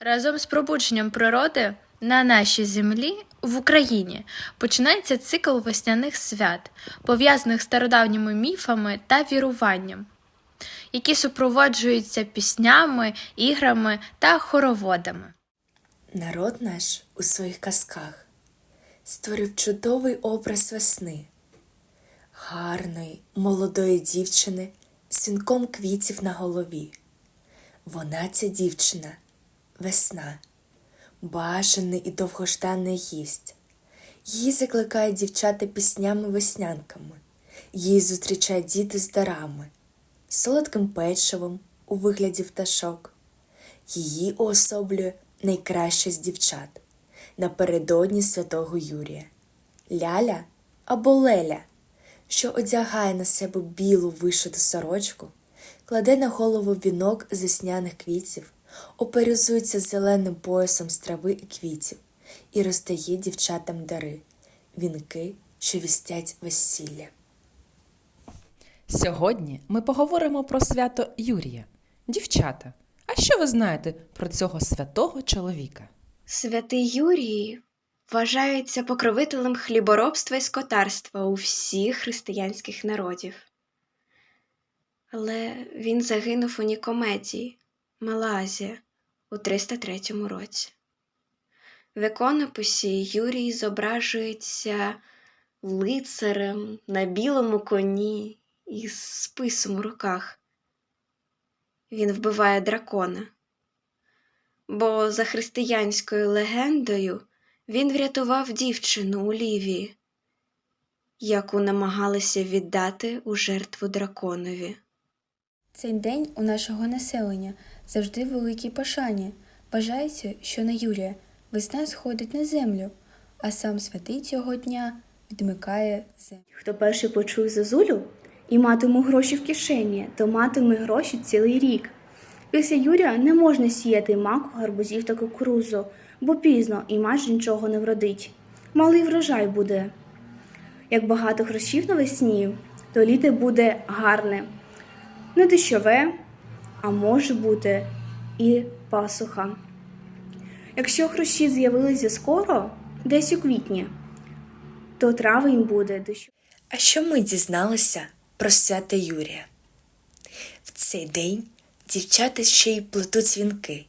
Разом з пробудженням природи на нашій землі в Україні починається цикл весняних свят, пов'язаних з стародавніми міфами та віруванням, які супроводжуються піснями, іграми та хороводами. Народ наш у своїх казках створив чудовий образ весни, гарної, молодої дівчини з вінком квітів на голові. Вона, ця дівчина, весна, бажаний і довгожданий гість. Її закликають дівчата піснями-веснянками, її зустрічають діти з дарами, солодким печивом у вигляді пташок. Її уособлює найкраща з дівчат напередодні святого Юрія Ляля або Леля, що одягає на себе білу вишиту сорочку, кладе на голову вінок з весняних квітів, оперезується зеленим поясом з трави і квітів і роздає дівчатам дари, вінки, що вістять весілля. Сьогодні ми поговоримо про свято Юрія. Дівчата, а що ви знаєте про цього святого чоловіка? Святий Юрій вважається покровителем хліборобства і скотарства у всіх християнських народів. Але він загинув у Нікомедії, Мала Азія, у 303 році. В іконописі Юрій зображується лицарем на білому коні із списом у руках. Він вбиває дракона бо за християнською легендою він врятував дівчину у Лівії, яку намагалися віддати у жертву драконові. Цей день у нашого населення завжди в великій пошані. Вважається, що на Юрія весна сходить на землю, а сам святий цього дня відмикає землю. Хто перший почує зозулю і матиме гроші в кишені, то матиме гроші цілий рік. Після Юрія не можна сіяти маку, гарбузів та кукурузу, бо пізно і майже нічого не вродить. Малий врожай буде. Як багато грошів навесні, то літо буде гарне, не дощове, а може бути і пасуха. Якщо гроші з'явилися скоро, десь у квітні, то травень буде дощовий. А що ми дізналися про свята Юрія? В цей день дівчата ще й плетуть вінки,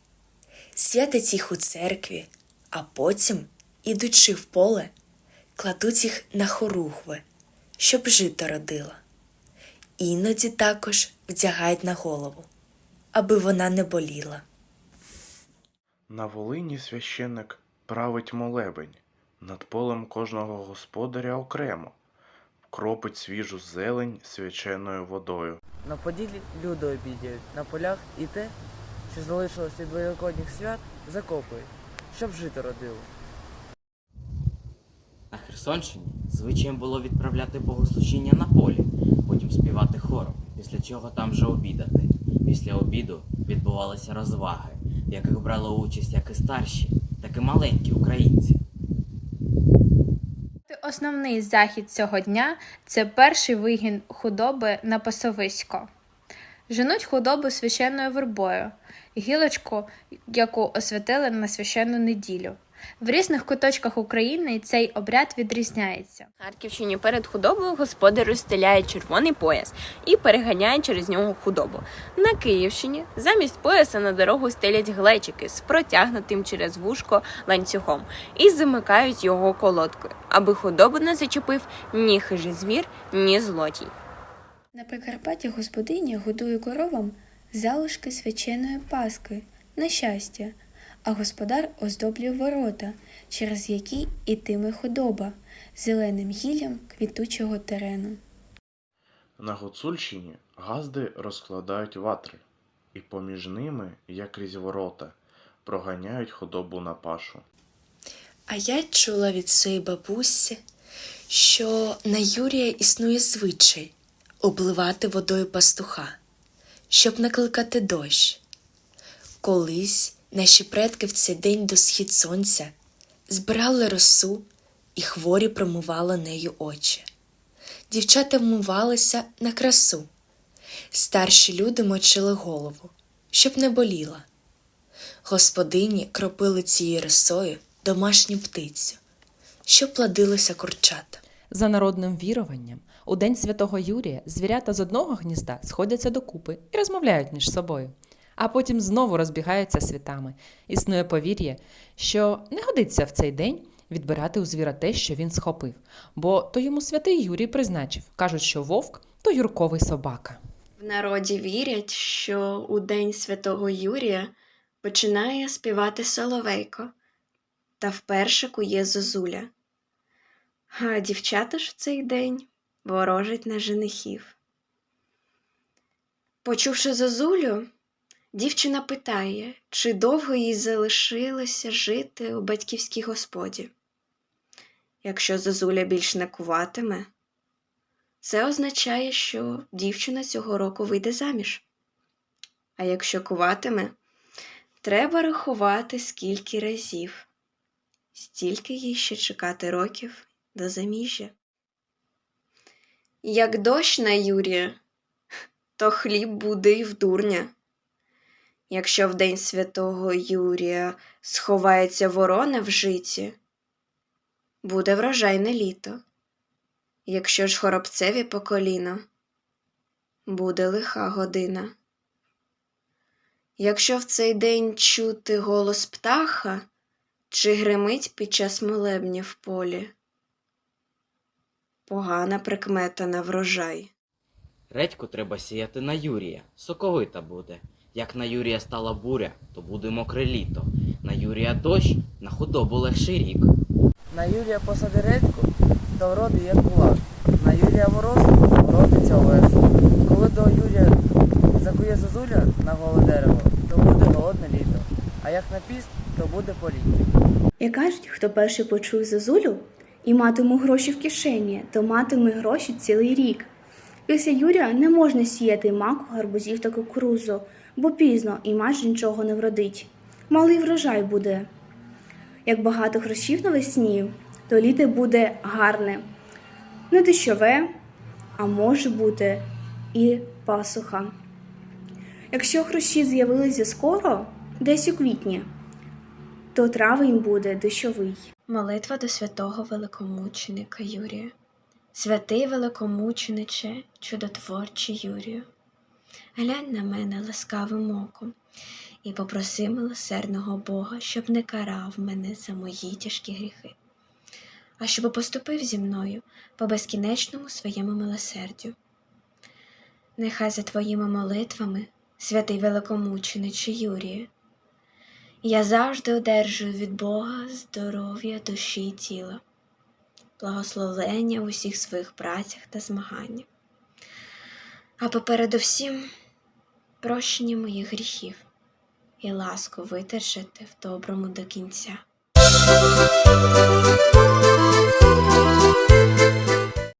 святять їх у церкві, а потім, ідучи в поле, кладуть їх на хорухви, щоб жито родило. Іноді також вдягають на голову, аби вона не боліла. На Волині священник править молебень над полем кожного господаря окремо, кропить свіжу зелень свяченою водою. На поділі люди обідяють, на полях і те, що залишилось від великодніх свят, закопують, щоб жито родило. На Херсонщині звичаєм було відправляти богослужіння на полі, потім співати хором, після чого там же обідати. Після обіду відбувалися розваги, в яких брали участь як і старші, так і маленькі українці. Основний захід цього дня це перший вигін худоби на пасовисько. Женуть худобу священною вербою, гілочку, яку освятили на священну неділю. В різних куточках України цей обряд відрізняється. На Харківщині перед худобою господар розстеляє червоний пояс і переганяє через нього худобу. На Київщині замість пояса на дорогу стелять глечики з протягнутим через вушко ланцюгом і замикають його колодкою, аби худобу не зачепив ні хижий звір, ні злодій. На Прикарпатті господиня годує коровам залишки свяченої паски на щастя, а господар оздоблює ворота, через які ітиме худоба зеленим гіллям квітучого терену. На Гуцульщині газди розкладають ватри, і поміж ними, як крізь ворота, проганяють худобу на пашу. А я чула від своєї бабусі, що на Юрія існує звичай обливати водою пастуха, щоб накликати дощ. Колись наші предки в цей день до схід сонця збирали росу і хворі промивали нею очі. Дівчата вмивалися на красу. Старші люди мочили голову, щоб не боліла. Господині кропили цією росою домашню птицю, щоб плодилися курчата. За народним віруванням, у день святого Юрія звірята з одного гнізда сходяться докупи і розмовляють між собою, а потім знову розбігаються світами. Існує повір'я, що не годиться в цей день відбирати у звіра те, що він схопив, бо то йому святий Юрій призначив. Кажуть, що вовк то юрковий собака. В народі вірять, що у День Святого Юрія починає співати соловейко та вперше кує зозуля. А дівчата ж в цей день ворожать на женихів. Почувши зозулю, дівчина питає, чи довго їй залишилося жити у батьківській господі. Якщо зозуля більш не куватиме, це означає, що дівчина цього року вийде заміж. А якщо куватиме, треба рахувати скільки разів, стільки їй ще чекати років до заміжжя. Як дощ на Юрія, то хліб буде й в дурня. Якщо в день святого Юрія сховається ворона в житі, буде врожайне літо. Якщо ж хоробцеві по коліна, буде лиха година. Якщо в цей день чути голос птаха, чи гримить під час молебня в полі, погана прикмета на врожай. Редьку треба сіяти на Юрія, соковита буде. Як на Юрія стала буря, то буде мокре літо. На Юрія дощ, на худобу легший рік. На Юрія посади редьку, то вроди як кулак. На Юрія мороз вродиться овес. Коли до Юрія закує зозуля на голе дерево, то буде голодне літо. А як на піст, то буде поліття. Як кажуть, хто перший почує зозулю і матиме гроші в кишені, то матиме гроші цілий рік. Після Юрія не можна сіяти маку, гарбузів та кукурузу, бо пізно і майже нічого не вродить. Малий врожай буде. Як багато грошів навесні, то літо буде гарне. Не дощове, а може бути і пасуха. Якщо гроші з'явилися скоро, десь у квітні, то травень буде дощовий. Молитва до святого великомученика Юрія. Святий великомучениче, чудотворчий Юрію, глянь на мене ласкавим оком і попроси милосердного Бога, щоб не карав мене за мої тяжкі гріхи, а щоб поступив зі мною по безкінечному своєму милосердю. Нехай за твоїми молитвами, святий великомучениче Юрію, я завжди одержую від Бога здоров'я душі і тіла, благословення в усіх своїх працях та змаганнях. А попереду всім прощення моїх гріхів і ласку витержати в доброму до кінця.